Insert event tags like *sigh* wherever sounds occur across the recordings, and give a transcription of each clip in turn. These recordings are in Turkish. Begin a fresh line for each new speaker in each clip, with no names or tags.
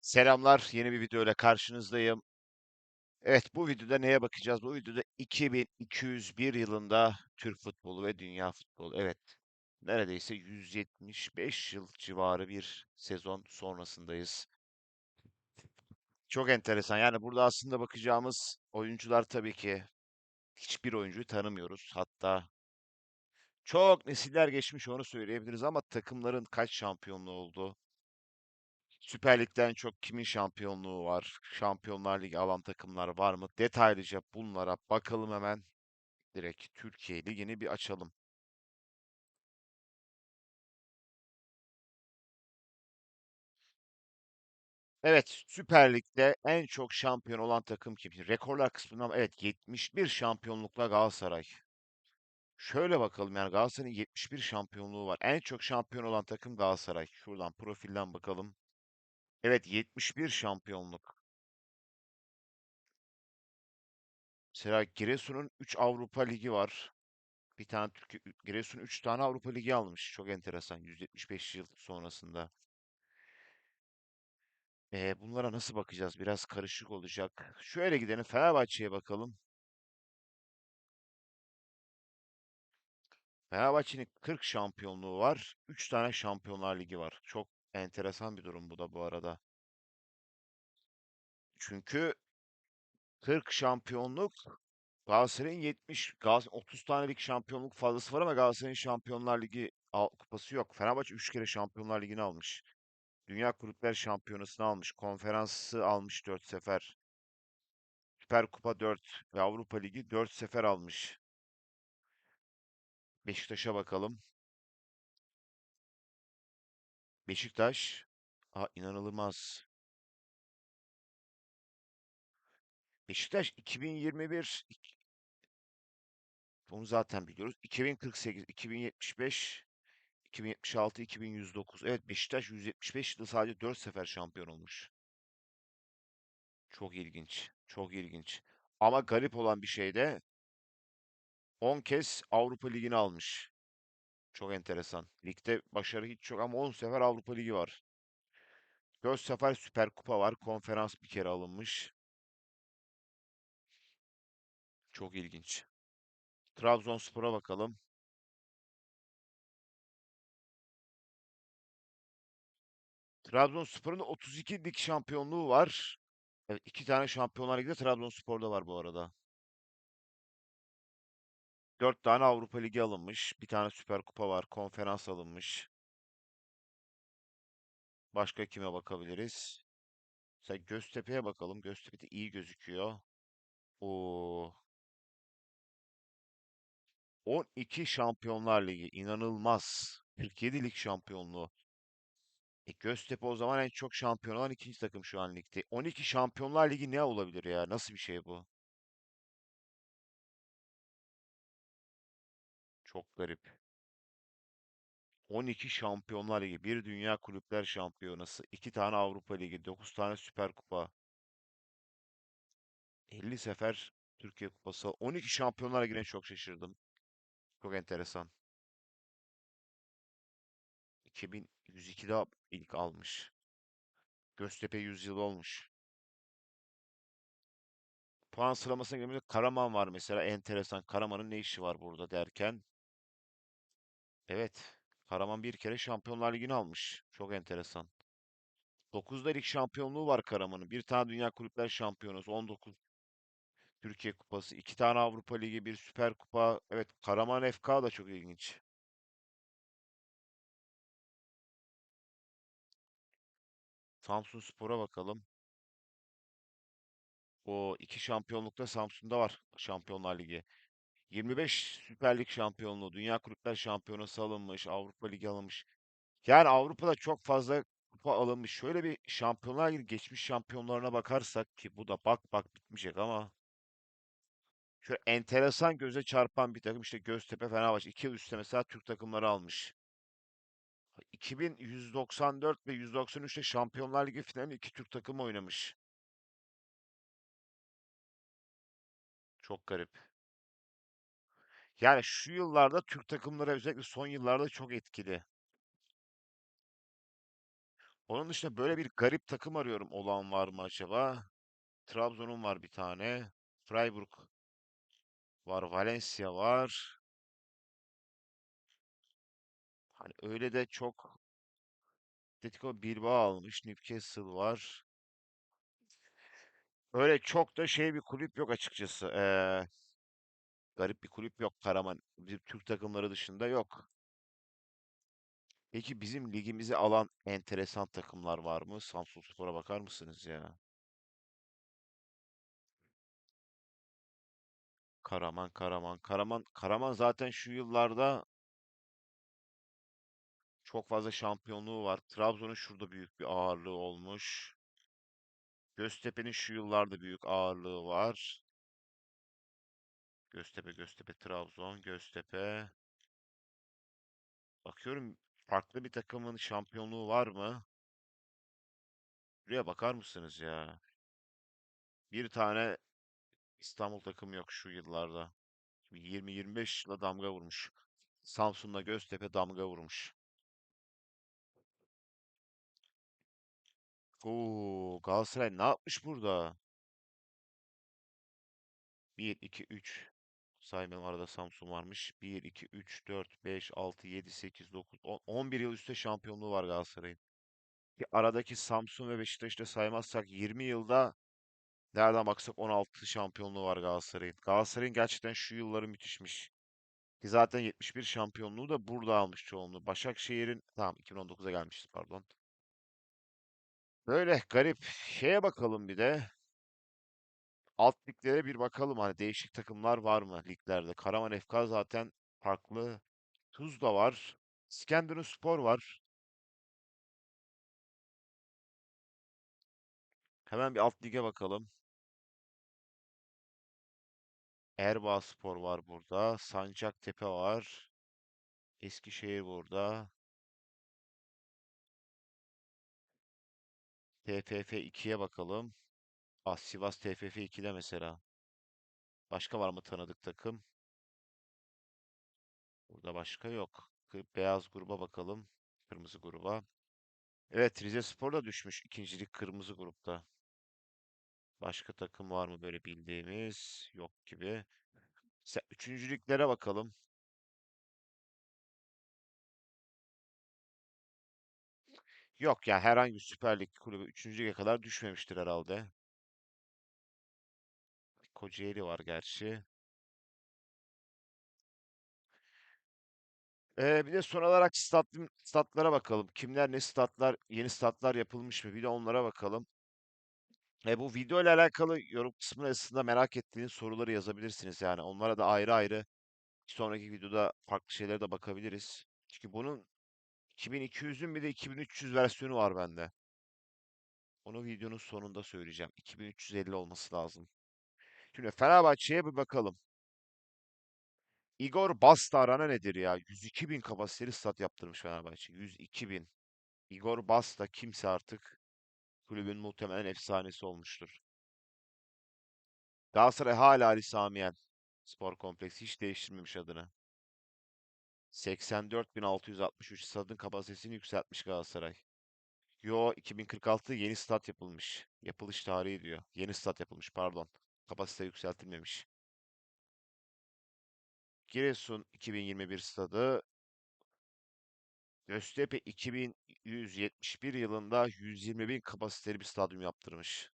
Selamlar, yeni bir video ile karşınızdayım. Evet, bu videoda neye bakacağız? Bu videoda 2201 yılında Türk futbolu ve dünya futbolu. Evet, neredeyse 175 yıl civarı bir sezon sonrasındayız. Çok enteresan. Yani burada aslında bakacağımız oyuncular tabii ki hiçbir oyuncuyu tanımıyoruz. Hatta çok nesiller geçmiş onu söyleyebiliriz ama takımların kaç şampiyonluğu oldu? Süper Lig'den çok kimin şampiyonluğu var? Şampiyonlar Ligi alan takımlar var mı? Detaylıca bunlara bakalım hemen. Direkt Türkiye Ligi'ni bir açalım. Evet, Süper Lig'de en çok şampiyon olan takım kim? Rekorlar kısmından evet 71 şampiyonlukla Galatasaray. Şöyle bakalım yani Galatasaray'ın 71 şampiyonluğu var. En çok şampiyon olan takım Galatasaray. Şuradan profilden bakalım. Evet 71 şampiyonluk. Mesela Giresun'un 3 Avrupa Ligi var. Bir tane Türkiye, Giresun 3 tane Avrupa Ligi almış. Çok enteresan. 175 yıl sonrasında. Ee, bunlara nasıl bakacağız? Biraz karışık olacak. Şöyle gidelim. Fenerbahçe'ye bakalım. Fenerbahçe'nin 40 şampiyonluğu var. 3 tane Şampiyonlar Ligi var. Çok enteresan bir durum bu da bu arada. Çünkü 40 şampiyonluk Galatasaray'ın 70 Galatasaray 30 tanelik şampiyonluk fazlası var ama Galatasaray'ın Şampiyonlar Ligi kupası yok. Fenerbahçe 3 kere Şampiyonlar Ligi'ni almış. Dünya Kulüpler Şampiyonası'nı almış. Konferansı almış 4 sefer. Süper Kupa 4 ve Avrupa Ligi 4 sefer almış. Beşiktaş'a bakalım. Beşiktaş Aa, inanılmaz. Beşiktaş 2021 ik- bunu zaten biliyoruz. 2048, 2075, 2076, 2109. Evet Beşiktaş 175 yılda sadece 4 sefer şampiyon olmuş. Çok ilginç. Çok ilginç. Ama garip olan bir şey de 10 kez Avrupa Ligi'ni almış. Çok enteresan. Ligde başarı hiç yok ama 10 sefer Avrupa Ligi var. 4 sefer Süper Kupa var. Konferans bir kere alınmış. Çok ilginç. Trabzonspor'a bakalım. Trabzonspor'un da 32 lig şampiyonluğu var. Evet, iki tane Şampiyonlar Ligi'de Trabzonspor'da var bu arada. 4 tane Avrupa Ligi alınmış. Bir tane Süper Kupa var. Konferans alınmış. Başka kime bakabiliriz? Mesela Göztepe'ye bakalım. Göztepe de iyi gözüküyor. Oo, 12 Şampiyonlar Ligi. inanılmaz. 47 lig şampiyonluğu. E Göztepe o zaman en çok şampiyon olan ikinci takım şu an ligde. 12 Şampiyonlar Ligi ne olabilir ya? Nasıl bir şey bu? Çok garip. 12 Şampiyonlar Ligi, bir Dünya Kulüpler Şampiyonası, 2 tane Avrupa Ligi, 9 tane Süper Kupa, 50 sefer Türkiye Kupası, 12 Şampiyonlar Ligi'ne çok şaşırdım. Çok enteresan. 2102'de ilk almış. Göztepe 100 yıl olmuş. Puan sıralamasına göre Karaman var mesela enteresan. Karaman'ın ne işi var burada derken. Evet. Karaman bir kere Şampiyonlar Ligi'ni almış. Çok enteresan. 9'da lig şampiyonluğu var Karaman'ın. Bir tane Dünya Kulüpler Şampiyonası. 19 Türkiye Kupası. iki tane Avrupa Ligi. Bir Süper Kupa. Evet Karaman FK da çok ilginç. Samsunspor'a bakalım. O iki şampiyonlukta Samsun'da var Şampiyonlar Ligi. 25 Süper Lig şampiyonluğu, Dünya Kulüpler Şampiyonası alınmış, Avrupa Ligi alınmış. Yani Avrupa'da çok fazla kupa alınmış. Şöyle bir Şampiyonlar Ligi geçmiş şampiyonlarına bakarsak ki bu da bak bak bitmeyecek ama şöyle enteresan göze çarpan bir takım işte Göztepe Fenerbahçe 2 yıl üstte mesela Türk takımları almış. 2194 ve 193'te Şampiyonlar Ligi finalinde iki Türk takımı oynamış. Çok garip. Yani şu yıllarda Türk takımları özellikle son yıllarda çok etkili. Onun dışında böyle bir garip takım arıyorum. Olan var mı acaba? Trabzon'un var bir tane. Freiburg var. Valencia var. Hani öyle de çok Atletico Bilbao almış. Newcastle var. Öyle çok da şey bir kulüp yok açıkçası. Ee, garip bir kulüp yok. Karaman. Bizim Türk takımları dışında yok. Peki bizim ligimizi alan enteresan takımlar var mı? Samsunspor'a bakar mısınız ya? Karaman, Karaman, Karaman. Karaman zaten şu yıllarda çok fazla şampiyonluğu var. Trabzon'un şurada büyük bir ağırlığı olmuş. Göztepe'nin şu yıllarda büyük ağırlığı var. Göztepe, Göztepe, Trabzon, Göztepe. Bakıyorum farklı bir takımın şampiyonluğu var mı? Buraya bakar mısınız ya? Bir tane İstanbul takımı yok şu yıllarda. 20-25 yıla damga vurmuş. Samsun'la Göztepe damga vurmuş. Oo, Galatasaray ne yapmış burada? 1, 2, 3. Saymayalım arada Samsun varmış. 1, 2, 3, 4, 5, 6, 7, 8, 9, 10, 11 yıl üstte şampiyonluğu var Galatasaray'ın. Ki Aradaki Samsun ve Beşiktaş'ı da saymazsak 20 yılda nereden baksak 16 şampiyonluğu var Galatasaray'ın. Galatasaray'ın gerçekten şu yılları müthişmiş. Ki zaten 71 şampiyonluğu da burada almış çoğunluğu. Başakşehir'in tamam 2019'a gelmişti pardon. Böyle garip. Şeye bakalım bir de. Alt liglere bir bakalım. Hani değişik takımlar var mı liglerde? Karaman FK zaten farklı. Tuzla var. İskenderunspor var. Hemen bir alt lige bakalım. Erbağspor var burada. Sancaktepe var. Eskişehir burada. TFF 2'ye bakalım. Ah Sivas TFF 2'de mesela. Başka var mı tanıdık takım? Burada başka yok. Beyaz gruba bakalım. Kırmızı gruba. Evet Rizespor da düşmüş. İkincilik kırmızı grupta. Başka takım var mı böyle bildiğimiz? Yok gibi. Se- Üçüncülüklere bakalım. Yok ya herhangi bir Süper Lig kulübü üçüncü kadar düşmemiştir herhalde. Kocaeli var gerçi. Ee, bir de son olarak stat, statlara bakalım. Kimler ne statlar, yeni statlar yapılmış mı? Bir de onlara bakalım. E, bu video ile alakalı yorum kısmına aslında merak ettiğiniz soruları yazabilirsiniz yani. Onlara da ayrı ayrı sonraki videoda farklı şeylere de bakabiliriz. Çünkü bunun 2200'ün bir de 2300 versiyonu var bende. Onu videonun sonunda söyleyeceğim. 2350 olması lazım. Şimdi Fenerbahçe'ye bir bakalım. Igor Basta nedir ya? 102 bin kapasiteli stat yaptırmış Fenerbahçe. 102 bin. Igor Basta kimse artık kulübün muhtemelen efsanesi olmuştur. Galatasaray hala Ali Sami Yen Spor Kompleksi hiç değiştirmemiş adını. 84.663 stadın kapasitesini yükseltmiş Galatasaray. Yo 2046 yeni stat yapılmış. Yapılış tarihi diyor. Yeni stat yapılmış pardon. Kapasite yükseltilmemiş. Giresun 2021 stadı. Göztepe 2171 yılında 120 bin kapasiteli bir stadyum yaptırmış.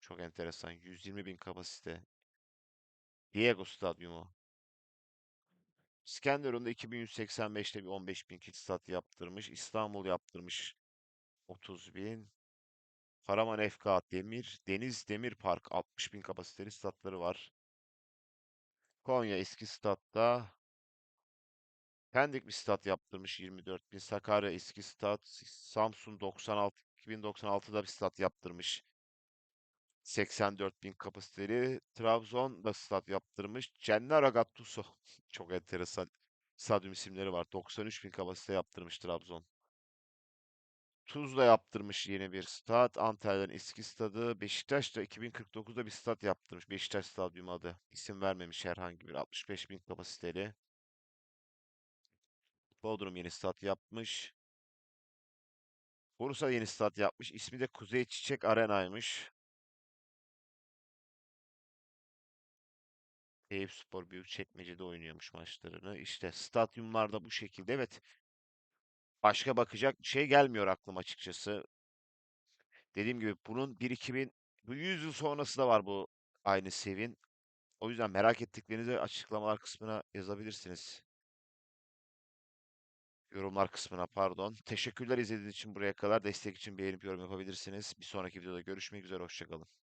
Çok enteresan. 120 bin kapasite. Diego Stadyumu. İskenderun'da 2185'te bir 15 bin kişi stat yaptırmış. İstanbul yaptırmış 30 bin. Karaman FK Demir, Deniz Demir Park 60 bin kapasiteli statları var. Konya eski statta Pendik bir stat yaptırmış 24 bin. Sakarya eski stat. Samsun 96 2096'da bir stat yaptırmış. 84 bin kapasiteli. Trabzon da stat yaptırmış. Cennara Gattuso. *laughs* Çok enteresan stadyum isimleri var. 93 bin kapasite yaptırmış Trabzon. Tuzla yaptırmış yeni bir stat. Antalya'nın eski stadı. Beşiktaş da 2049'da bir stat yaptırmış. Beşiktaş Stadyumu adı. İsim vermemiş herhangi bir. 65 bin kapasiteli. Bodrum yeni stat yapmış. Bursa yeni stat yapmış. İsmi de Kuzey Çiçek Arena'ymış. Eyüpspor Büyükçekmece'de oynuyormuş maçlarını. İşte stadyumlarda bu şekilde. Evet. Başka bakacak bir şey gelmiyor aklıma açıkçası. Dediğim gibi bunun 1 2000 bu 100 yıl sonrası da var bu aynı sevin. O yüzden merak ettiklerinizi açıklamalar kısmına yazabilirsiniz. Yorumlar kısmına pardon. Teşekkürler izlediğiniz için buraya kadar. Destek için beğenip yorum yapabilirsiniz. Bir sonraki videoda görüşmek üzere. Hoşça kalın.